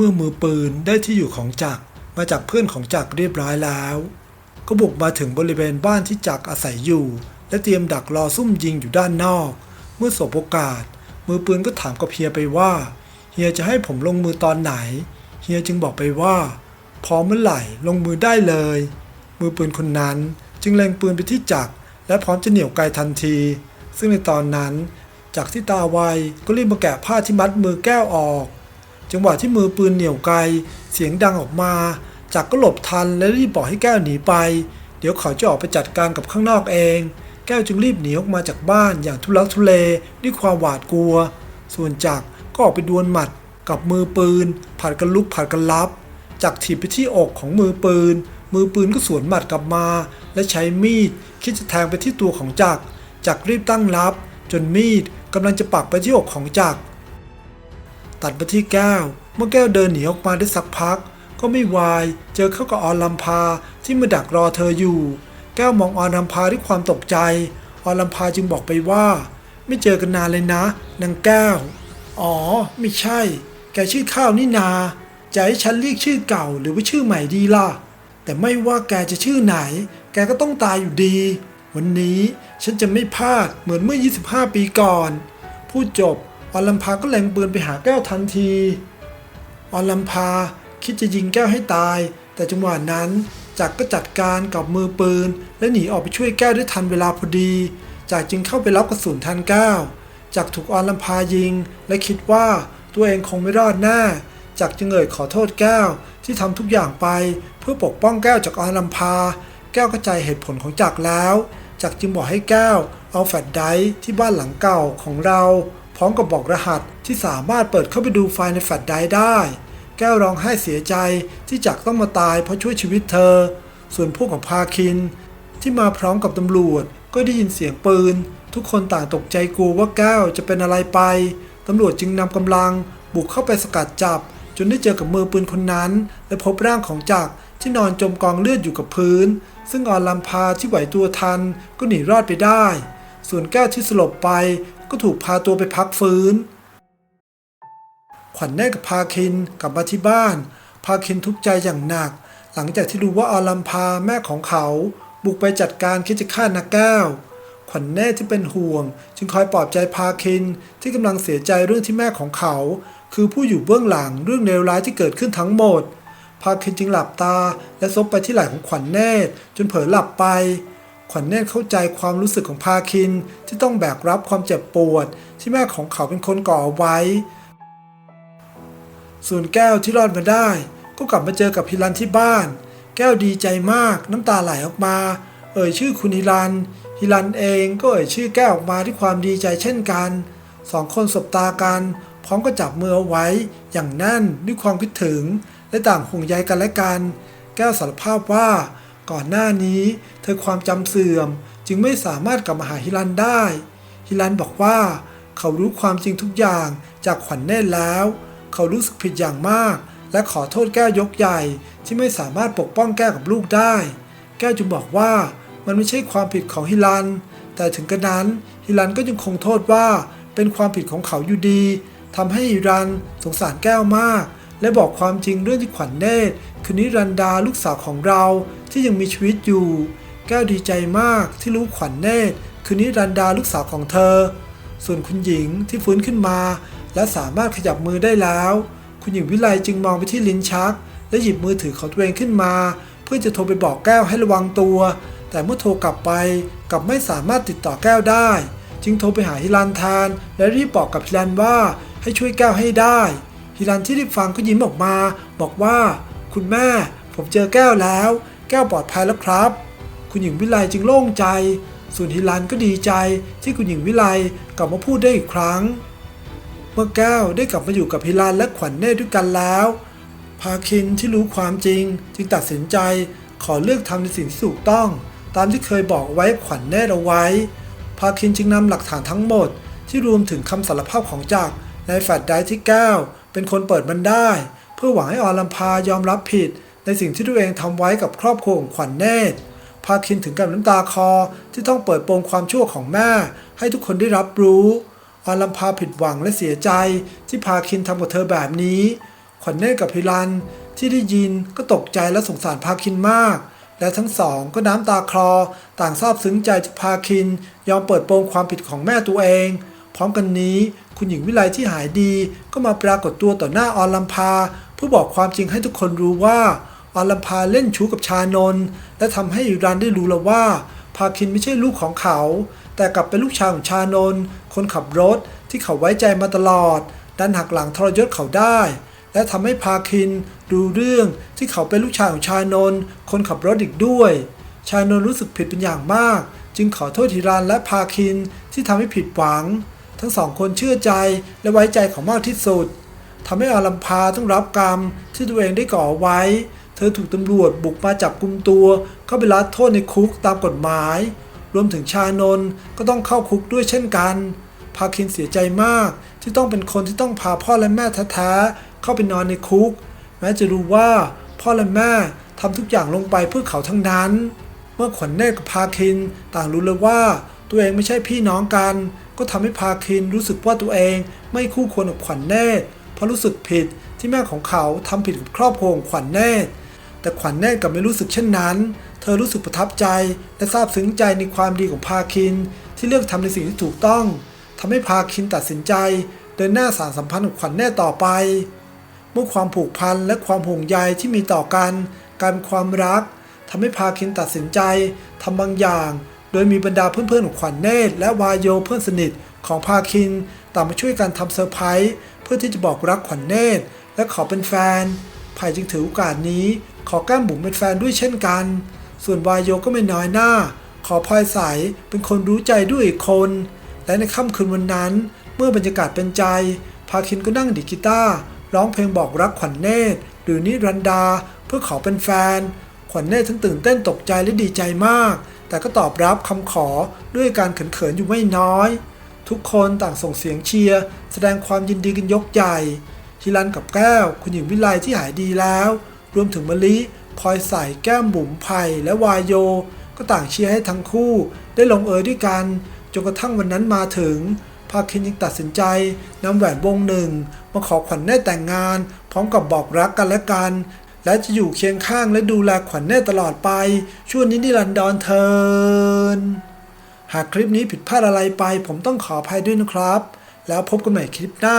เมื่อมือปืนได้ที่อยู่ของจักรมาจากเพื่อนของจักรเรียบร้อยแล้ว ก็บุกมาถึงบริเวณบ้านที่จักรอาศัยอยู่ และเตรียมดักรอซุ่มยิงอยู่ด้านนอก เมื่อสบโอกาส มือปืนก็ถามกับเฮียไปว่า เฮียจะให้ผมลงมือตอนไหน เฮียจึงบอกไปว่า พร้อมเมื่อไหร่ลงมือได้เลย มือปืนคนนั้นจึงเล็งปืนไปที่จักรและพร้อมจะเหนี่ยวไกทันที ซึ่งในตอนนั้นจักรที่ตาไวก็รีบมาแกะผ้าที่มัดมือแก้วออก จังหวะที่มือปืนเหนี่ยวไกเสียงดังออกมา จักรก็หลบทันและรีบบอกให้แก้วหนีไป เดี๋ยวเขาจะออกไปจัดการกับข้างนอกเอง แก้วจึงรีบหนีออกมาจากบ้านอย่างทุลักทุเลด้วยความหวาดกลัว ส่วนจักรก็ออกไปดวลหมัดกับมือปืนผัดกันลุกผัดกันรับ จักถีบไปที่อกของมือปืน มือปืนก็สวนหมัดกลับมา และใช้มีดคิดจะแทงไปที่ตัวของจักรจักรรีบตั้งรับ จนมีดกำลังจะปักไปที่อกของจักร ตัดไปที่แก้ว เมื่อแก้วเดินหนีออกมาได้สักพัก ก็ไม่วาย เจอเข้ากับออนลำพาที่มาดักรอเธออยู่ แก้วมองออนลำพาด้วยความตกใจ ออนลำพาจึงบอกไปว่า ไม่เจอกันนานเลยนะนางแก้ว อ๋อ ไม่ใช่ แกชื่อข้าวนี่นา จะให้ฉันเรียกชื่อเก่าหรือว่าชื่อใหม่ดีล่ะ แต่ไม่ว่าแกจะชื่อไหน แกก็ต้องตายอยู่ดี วันนี้ฉันจะไม่พลาดเหมือนเมื่อ 25 ปีก่อน พูดจบ ออนลำพาก็แหลงปืนไปหาแก้วทันที ออนลำพาคิดจะยิงแก้วให้ตาย แต่จังหวะนั้นจักรก็จัดการกับมือปืน และหนีออกไปช่วยแก้วได้ทันเวลาพอดีจักรจึงเข้าไปรับกระสุนทันแก้วจักรถูกออนลำพายิง และคิดว่าตัวเองคงไม่รอดแน่จักรจึงเอ่ยขอโทษแก้วที่ทำทุกอย่างไป เพื่อปกป้องแก้วจากออนลำพา แก้วเข้าใจเหตุผลของจักรแล้วจักรจึงบอกให้แก้วเอาแฟลชไดร์ที่บ้านหลังเก่าของเรา พร้อมกับบอกรหัสที่สามารถเปิดเข้าไปดูไฟล์ในแฟลชไดร์ได้ แก้วร้องไห้เสียใจที่จักต้องมาตายเพราะช่วยชีวิตเธอ ส่วนพวกของพาคิน ที่มาพร้อมกับตำรวจ ก็ได้ยินเสียงปืน ทุกคนต่างตกใจกลัวว่าแก้วจะเป็นอะไรไปตำรวจจึงนำกำลังบุกเข้าไปสกัดจับ จนได้เจอกับมือปืนคนนั้น และพบร่างของจักรที่นอนจมกองเลือดอยู่กับพื้น ซึ่งออนลำพาที่ไหวตัวทันก็หนีรอดไปได้ ส่วนแก้วที่สลบไป ก็ถูกพาตัวไปพักฟื้น ขวัญแน่กับพาคินกลับมาที่บ้าน พาคินทุกข์ใจอย่างหนัก หลังจากที่รู้ว่าออลัมพาแม่ของเขา บุกไปจัดการคิดจะฆ่านาแก้ว ขวัญแน่ที่เป็นห่วง จึงคอยปลอบใจพาคินที่กำลังเสียใจเรื่องที่แม่ของเขา คือผู้อยู่เบื้องหลังเรื่องเลวร้ายที่เกิดขึ้นทั้งหมดพาคินจึงหลับตาและซบไปที่ไหล่ของขวัญเนตรจนเผลอหลับไป ขวัญเนตรเข้าใจความรู้สึกของพาคิน ที่ต้องแบกรับความเจ็บปวด ที่แม่ของเขาเป็นคนก่อไว้ ส่วนแก้วที่รอดมาได้ ก็กลับมาเจอกับฮิรันที่บ้าน แก้วดีใจมากน้ำตาไหลออกมา เอ่ยชื่อคุณฮิรันฮิรันเองก็เอ่ยชื่อแก้วออกมาด้วยความดีใจเช่นกันสองคนสบตากัน พร้อมก็จับมือเอาไว้อย่างแน่นด้วยความคิดถึง และต่างห่วงใยกันและกัน แก้วสารภาพว่า ก่อนหน้านี้ เธอความจำเสื่อมจึงไม่สามารถกลับมาหาฮิรันได้ ฮิรันบอกว่า เขารู้ความจริงทุกอย่างจากขวัญเนตรแล้ว เขารู้สึกผิดอย่างมาก และขอโทษแก้วยกใหญ่ที่ไม่สามารถปกป้องแก้กับลูกได้ แก้วจึงบอกว่ามันไม่ใช่ความผิดของฮิรัน แต่ถึงกระนั้นฮิรันก็ยังคงโทษว่าเป็นความผิดของเขาอยู่ดีทำให้ฮิรันสงสารแก้วมาก และบอกความจริงเรื่องที่ขวัญเนตรคือนิรันดาลูกสาวของเรา ที่ยังมีชีวิตอยู่ แก้วดีใจมากที่รู้ขวัญเนตรคือนิรันดาลูกสาวของเธอ ส่วนคุณหญิงที่ฟื้นขึ้นมา และสามารถขยับมือได้แล้ว คุณหญิงวิไลจึงมองไปที่ลิ้นชัก และหยิบมือถือของตัวเองขึ้นมา เพื่อจะโทรไปบอกแก้วให้ระวังตัว แต่เมื่อโทรกลับไปกลับไม่สามารถติดต่อแก้วได้ จึงโทรไปหาฮิรันแทนและรีบบอกกับฮิรันว่าให้ช่วยแก้วให้ได้ฮิรันที่ได้ฟังก็ยิ้มออกมา บอกว่า คุณแม่ผมเจอแก้วแล้ว แก้วปลอดภัยแล้วครับ คุณหญิงวิไลจึงโล่งใจ ส่วนฮิรันก็ดีใจที่คุณหญิงวิไลกลับมาพูดได้อีกครั้ง เมื่อแก้วได้กลับมาอยู่กับฮิรันและขวัญเนตรด้วยกันแล้ว พาคินที่รู้ความจริง จึงตัดสินใจขอเลือกทำในสิ่งที่ถูกต้อง ตามที่เคยบอกไว้ขวัญเนตรเอาไว้ พาคินจึงนำหลักฐานทั้งหมด ที่รวมถึงคำสารภาพของจักรในแฟลชไดรฟ์ที่แก้วเป็นคนเปิดมันได้ เพื่อหวังให้ออลัมพายอมรับผิด ในสิ่งที่ตัวเองทำไว้กับครอบครัวของขวัญเนตรพาคินถึงกับน้ำตาคอที่ต้องเปิดโปงความชั่วของแม่ ให้ทุกคนได้รับรู้ออลัมพาผิดหวังและเสียใจที่พาคินทำกับเธอแบบนี้ ขวัญเนตรกับพิรันที่ได้ยินก็ตกใจและสงสารพาคินมาก และทั้งสองก็น้ำตาคลอ ต่างซาบซึ้งใจที่พาคิน ยอมเปิดโปงความผิดของแม่ตัวเอง พร้อมกันนี้คุณหญิงวิไลที่หายดี ก็มาปรากฏตัวต่อหน้าออนลัมพาเพื่อบอกความจริงให้ทุกคนรู้ว่า ออนลัมพาเล่นชู้กับชานนท์และทำให้รันได้รู้แล้วว่า พาคินไม่ใช่ลูกของเขา แต่กลับเป็นลูกชายของชานนท์คนขับรถที่เขาไว้ใจมาตลอด ดันหักหลังทรยศเขาได้ และทำให้พาคินรู้เรื่องที่เขาเป็นลูกชายของชานนท์คนขับรถอีกด้วย ชานนท์รู้สึกผิดเป็นอย่างมาก จึงขอโทษฮิรันและพาคินที่ทำให้ผิดหวัง ทั้งสองคนเชื่อใจและไว้ใจเขามากที่สุดทำให้อารัมพาต้องรับกรรมที่ตัวเองได้ก่อไว้ เธอถูกตำรวจบุกมาจับกุมตัว เข้าไปรับโทษในคุกตามกฎหมาย รวมถึงชานนท์ก็ต้องเข้าคุกด้วยเช่นกัน พาคินเสียใจมากที่ต้องเป็นคนที่ต้องพาพ่อและแม่แท้ๆเข้าไปนอนในคุก แม้จะรู้ว่าพ่อและแม่ทำทุกอย่างลงไปเพื่อเขาทั้งนั้น เมื่อขวัญเนตกับพาคินต่างรู้เลยว่าตัวเองไม่ใช่พี่น้องกัน ก็ทำให้พาคินรู้สึกว่าตัวเองไม่คู่ควรกับขวัญเนตเพราะรู้สึกผิดที่แม่ของเขาทำผิดกับครอบครัวของขวัญเนตร แต่ขวัญเนตรกลับไม่รู้สึกเช่นนั้น เธอรู้สึกประทับใจและซาบซึ้งใจในความดีของพาคิน ที่เลือกทำในสิ่งที่ถูกต้องทำให้พาคินตัดสินใจ เดินหน้าสานสัมพันธ์กับขวัญเนตรต่อไป เมื่อความผูกพันและความห่วงใยที่มีต่อกันกลายเป็นความรักทำให้พาคินตัดสินใจทำบางอย่าง โดยมีบรรดาเพื่อนๆของขวัญเนตรและวายโยเพื่อนสนิทของพาคินต่างมาช่วยกันทำเซอร์ไพรส์เพื่อที่จะบอกรักขวัญเนตรและขอเป็นแฟน ไผ่จึงถือโอกาสนี้ ขอแก้มบุ๋มเป็นแฟนด้วยเช่นกัน ส่วนวายโยก็ไม่น้อยหน้า ขอพลอยใสเป็นคนรู้ใจด้วยอีกคน และในค่ำคืนวันนั้น เมื่อบรรยากาศเป็นใจ พาคินก็นั่งดีกีตาร์ร้องเพลงบอกรักขวัญเนตร หรือนิรันดา เพื่อขอเป็นแฟน ขวัญเนตรทั้งตื่นเต้นตกใจและดีใจมาก แต่ก็ตอบรับคำขอด้วยการเขินๆอยู่ไม่น้อย ทุกคนต่างส่งเสียงเชียร์แสดงความยินดีกันยกใหญ่ ฮิรันกับแก้ว คุณหญิงวิไลที่หายดีแล้ว รวมถึงมะลิพลอยใส่แก้มบุ๋มไผ่และวายโย ก็ต่างเชียร์ให้ทั้งคู่ได้ลงเอยด้วยกัน จนกระทั่งวันนั้นมาถึงพาคินยังตัดสินใจนำแหวนวงหนึ่ง มาขอขวัญแน่แต่งงาน พร้อมกับบอกรักกันและกัน และจะอยู่เคียงข้างและดูแลขวัญแน่ตลอดไปช่วงนี้นิรันดรเทินหากคลิปนี้ผิดพลาดอะไรไป ผมต้องขออภัยด้วยนะครับ แล้วพบกันใหม่คลิปหน้า